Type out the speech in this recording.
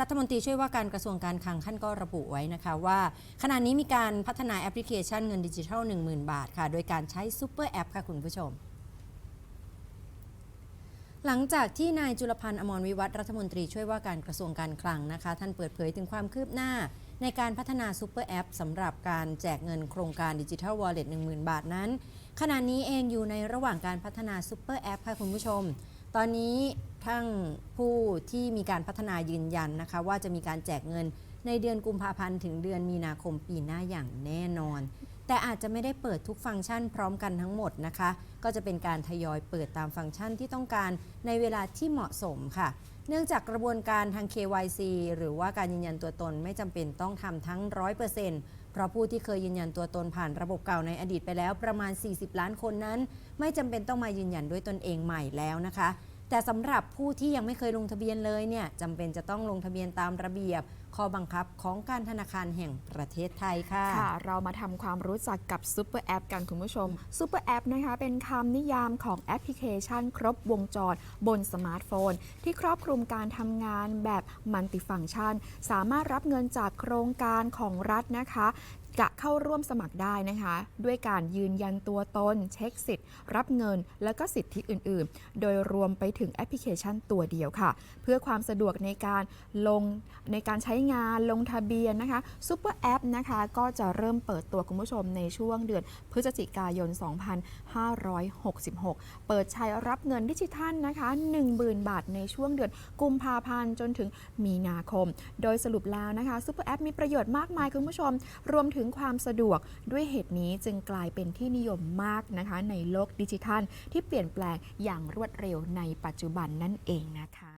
รัฐมนตรีช่วยว่าการกระทรวงการคลังท่านก็ระบุไว้นะคะว่า ขณะนี้มีการพัฒนาแอปพลิเคชันเงินดิจิทัล 10,000 บาทค่ะ โดยการใช้ซูเปอร์แอปค่ะคุณผู้ชมหลังจากที่นายจุลพันธ์อมรวิวัฒน์รัฐมนตรีช่วยว่าการกระทรวงการคลังนะคะ ท่านเปิดเผยถึงความคืบหน้า ในการพัฒนาซูเปอร์แอปสำหรับการแจกเงินโครงการดิจิทัลวอลเล็ต10,000 บาทนั้น ขณะนี้เองอยู่ในระหว่างการพัฒนาซูเปอร์แอปค่ะคุณผู้ชม ตอนนี้ ทั้งผู้ที่มีการพัฒนายืนยันนะคะ ว่าจะมีการแจกเงินในเดือนกุมภาพันธ์ถึงเดือนมีนาคมปีหน้าอย่างแน่นอน แต่อาจจะไม่ได้เปิดทุกฟังก์ชันพร้อมกันทั้งหมดนะคะ ก็จะเป็นการทยอยเปิดตามฟังก์ชันที่ต้องการในเวลาที่เหมาะสมค่ะ เนื่องจากกระบวนการทาง KYC หรือว่าการยืนยันตัวตนไม่จำเป็นต้องทำทั้ง 100%เพราะผู้ที่เคยยืนยันตัวตนผ่านระบบเก่าในอดีตไปแล้วประมาณ 40 ล้านคนนั้น ไม่จำเป็นต้องมายืนยันด้วยตนเองใหม่แล้วนะคะ แต่สำหรับผู้ที่ยังไม่เคยลงทะเบียนเลยเนี่ยจำเป็นจะต้องลงทะเบียนตามระเบียบ ข้อบังคับของการธนาคารแห่งประเทศไทยค่ะค่ะ เรามาทำความรู้จักกับซูเปอร์แอปกันคุณผู้ชมซูเปอร์แอปนะคะเป็นคำนิยามของแอปพลิเคชัน ครบวงจรบนสมาร์ทโฟน ที่ครอบคลุมการทำงานแบบมัลติฟัง c t ชัน สามารถรับเงินจากโครงการของรัฐนะคะ จะเข้าร่วมสมัครได้นะคะ ด้วยการยืนยันตัวตน เช็คสิทธิ์ รับเงิน แล้วก็สิทธิอื่นๆ โดยรวมไปถึงแอปพลิเคชันตัวเดียวค่ะ เพื่อความสะดวกในการลงในการใช้งานลงทะเบียนนะคะซูเปอร์แอปนะคะก็จะเริ่มเปิดตัวคุณผู้ชมในช่วงเดือนพฤศจิกายน 2566 เปิดใช้รับเงินดิจิทัลนะคะ10,000 บาทในช่วงเดือนกุมภาพันธ์จนถึงมีนาคม โดยสรุปแล้วนะคะซูเปอร์แอปมีประโยชน์มากมายคุณผู้ชม รวมถึงความสะดวกด้วยเหตุนี้จึงกลายเป็นที่นิยมมากนะคะ ในโลกดิจิทัล ที่เปลี่ยนแปลงอย่างรวดเร็วในปัจจุบันนั่นเองนะคะ